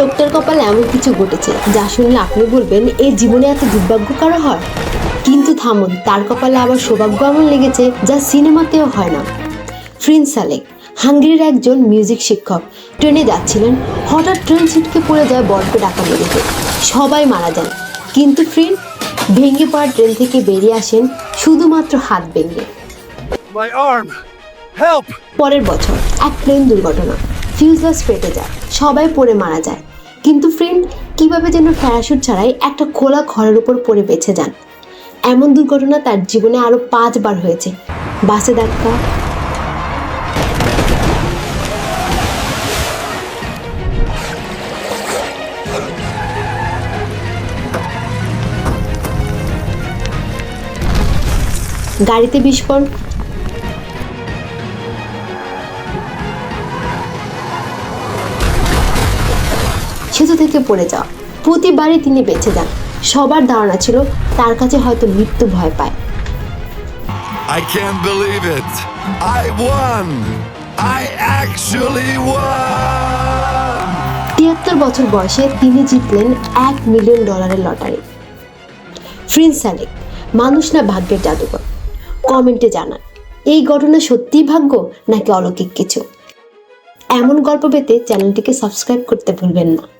লোকটার কপালে এমন কিছু ঘটেছে যা শুনলে আপনি বলবেন এই জীবনে এত দুর্ভাগ্য কারও হয়? কিন্তু থামুন তার কপালে আবার সৌভাগ্য এমন লেগেছে যা সিনেমাতেও হয় না। ফ্রিন্স সালেক হাঙ্গেরির একজন মিউজিক শিক্ষক। ট্রেনে যাচ্ছিলেন হঠাৎ ট্রেন ছিটকে পড়ে যায় বরফে ডাকা মেরেতে সবাই মারা যান। কিন্তু ফ্রিন ভেঙে পড়া ট্রেন থেকে বেরিয়ে আসেন শুধুমাত্র হাত ভেঙে! পরের বছর এক প্লেন দুর্ঘটনা। ফিউজলেস ফেটে যায়। সবাই পড়ে মারা যায়। কিন্তু ফ্রেন্ড কীভাবে যেন প্যারাশুট ছাড়াই একটা খোলা ঘরের উপর পড়ে বেঁচে যান। এমন দুর্ঘটনা তার জীবনে আরও পাঁচবার হয়েছে। বাসে ধাক্কা। গাড়িতে বিস্ফোরণ সেতু থেকে পড়ে যাওয়া। প্রতিবারই তিনি বেঁচে যান। সবার ধারণা ছিল তার কাছে হয়তো মৃত্যু ভয় পায়। I can't believe it! I won! I actually won! তিয়াত্তর বছর বয়সে তিনি জিতলেন এক মিলিয়ন ডলারের লটারি। ফ্রিন্স সালেক মানুষ না ভাগ্যের জাদুকর। কমেন্টে জানান এই ঘটনা সত্যিই ভাগ্য নাকি অলৌকিক কিছু? এমন গল্প পেতে চ্যানেলটিকে সাবস্ক্রাইব করতে ভুলবেন না।